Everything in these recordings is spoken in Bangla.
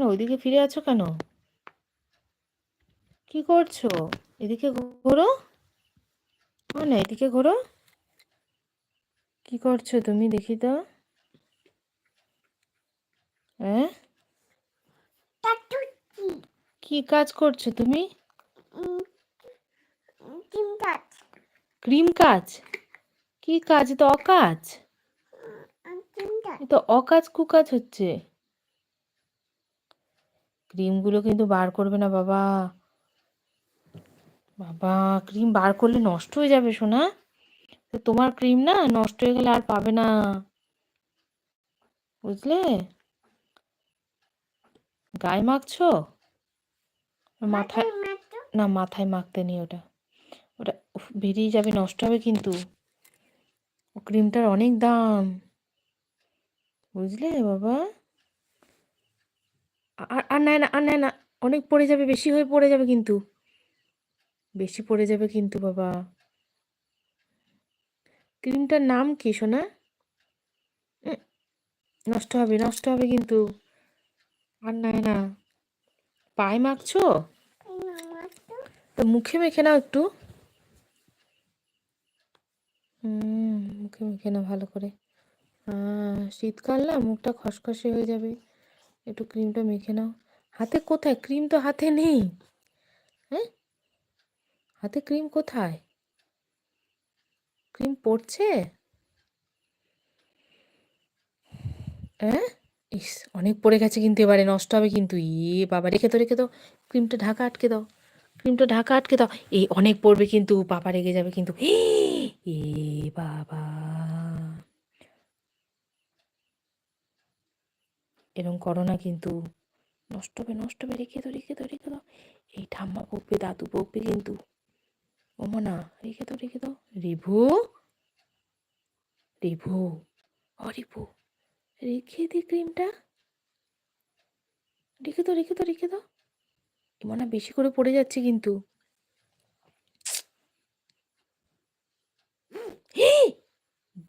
না ওইদিকে ফিরে আছো কেন? কি করছ? এদিকে ঘোরো। না এদিকে ঘোরো। কি করছ তুমি দেখি তো। হ্যাঁ? কি কাজ করছ তুমি? ক্রিম কাজ। কি কাজ? তো অকাজ। তো অকাজ কুকাজ হচ্ছে। ক্রিমগুলো কিন্তু বার করবে না বাবা। বাবা ক্রিম বার করলে নষ্ট হয়ে যাবে সোনা। তো তোমার ক্রিম না নষ্ট হয়ে গেলে আর পাবে না। বুঝলে? গায়ে মাখছো? মাথায় না মাথায় মাখতে নেই ওটা। ওটা বেরিয়ে যাবে নষ্ট হবে কিন্তু। ও ক্রিমটার অনেক দাম। বুঝলে বাবা? আর আর নেয় না আর নেয় না অনেক পড়ে যাবে বেশি হয়ে পড়ে যাবে কিন্তু। বেশি পড়ে যাবে কিন্তু বাবা। ক্রিমটার নাম কি উম, নষ্ট হবে নষ্ট হবে কিন্তু। আর নেয় না পায়ে মাখছো? তো মুখে মেখে নাও একটু। হুম মুখে মেখে নাও ভালো করে। শীতকাল না মুখটা খসখসে হয়ে যাবে। একটু ক্রিমটা মেখে নাও। হাতে কোথায়? ক্রিম তো হাতে নেই। হ্যাঁ? হাতে ক্রিম কোথায়? ক্রিম পড়ছে? হ্যাঁ? ইস, অনেক পড়ে গেছে কিন্তু এবারে, নষ্ট হবে কিন্তু। ইয়ে বাবা, রেখে তো রেখে দাও। ক্রিমটা ঢাকা আটকে দাও। ক্রিমটা ঢাকা আটকে দাও। এই অনেক পড়বে কিন্তু পাপা রেগে যাবে কিন্তু। এ বাবা। এরকম করো না কিন্তু। নষ্ট হবে নষ্ট হবে রেখে দাও রেখে দাও রেখে দাও। এই ঠাম্মা বকবে, দাদু বকবে কিন্তু। ওমা রেখে দাও রেখে দাও। রিভু? রিভু? ও রিভু, রেখে দি ক্রিমটা। রেখে দাও রেখে দাও রেখে দাও। মনে বেশি করে পড়ে যাচ্ছে কিন্তু।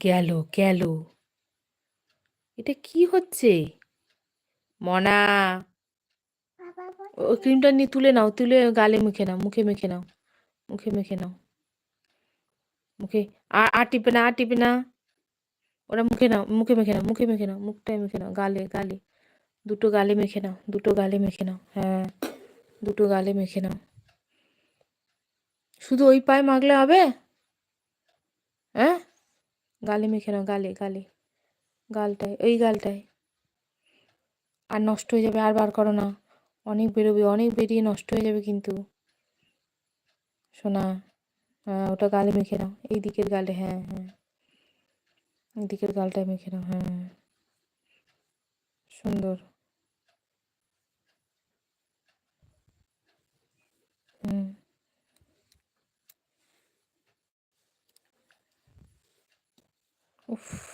গেল গেল। এটা কি হচ্ছে? মনা। ও ক্রিমটা নিয়ে তুলে নাও তুলে গালে মুখে নাও মুখে মেখে নাও মুখে মেখে নাও মুখে আর আর টিপে না আর টিপে না ওটা মুখে নাও মুখে মেখে নাও মুখে মেখে নাও মুখটাই মেখে নাও গালে গালে দুটো গালে মেখে নাও দুটো গালে মেখে নাও হ্যাঁ দুটো গালে মেখে নাও। শুধু ওই পায়ে মাখলে হবে? হ্যাঁ? গালে মেখে নাও গালে গালে গালটায় ওই গালটায়। আর নষ্ট হয়ে যাবে, আর বার করো না। অনেক বেরোবে, অনেক বেরিয়ে নষ্ট হয়ে যাবে কিন্তু। শোনা হ্যাঁ ওটা গালে মেখে নাও। এই দিকের গালে হ্যাঁ হ্যাঁ। এই দিকের গালটায় মেখে নাও হ্যাঁ। সুন্দর। হুম। উফ।